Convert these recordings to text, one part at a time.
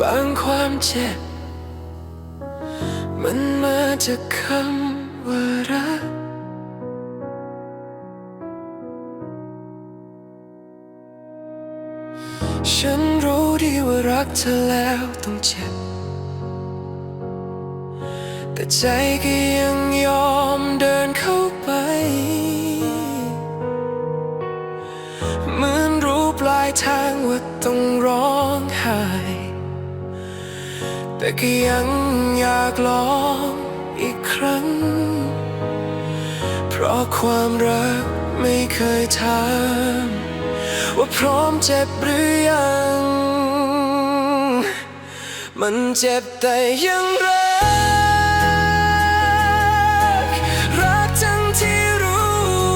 บางความเจ็บ มันมาจากคำว่ารัก ฉันรู้ดีว่ารักเธอแล้วต้องเจ็บ แต่ใจก็ยังยอมเดินเข้าไปเหมือนรู้ปลายทางว่าต้องร้องไห้ แต่ก็ยังอยากลองอีกครั้ง เพราะความรักไม่เคยถามว่าพร้อมเจ็บหรือยัง มันเจ็บแต่ยังรักรักทั้งที่รู้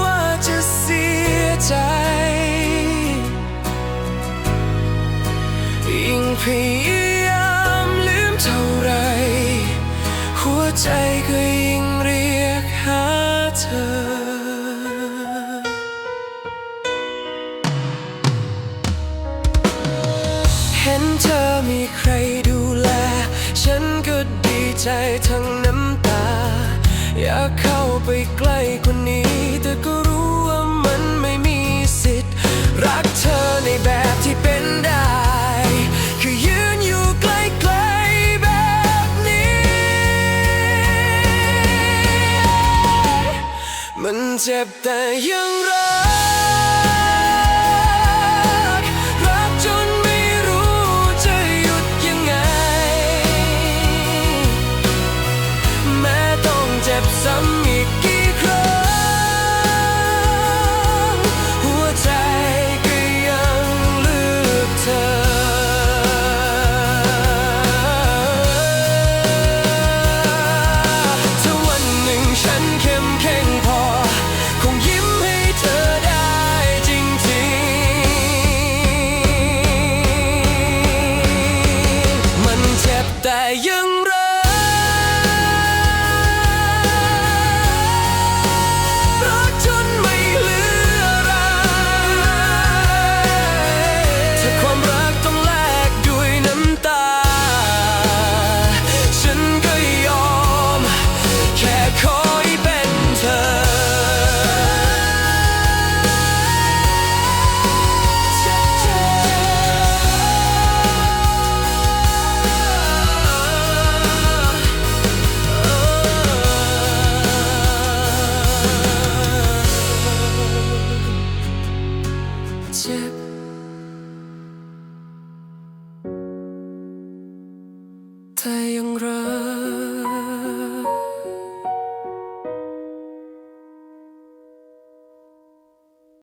ว่าจะเสียใจยิ่งพย ใจก็ยิ่งเรียกหาเธอ เห็นเธอมีใครดูแล ฉันก็ดีใจทั้งน้ำตา อยากเข้าไปใกล้กว่านี้แต่ก็รู้ เจ็บแต่ยังรัก จ็บ ธอยังรัก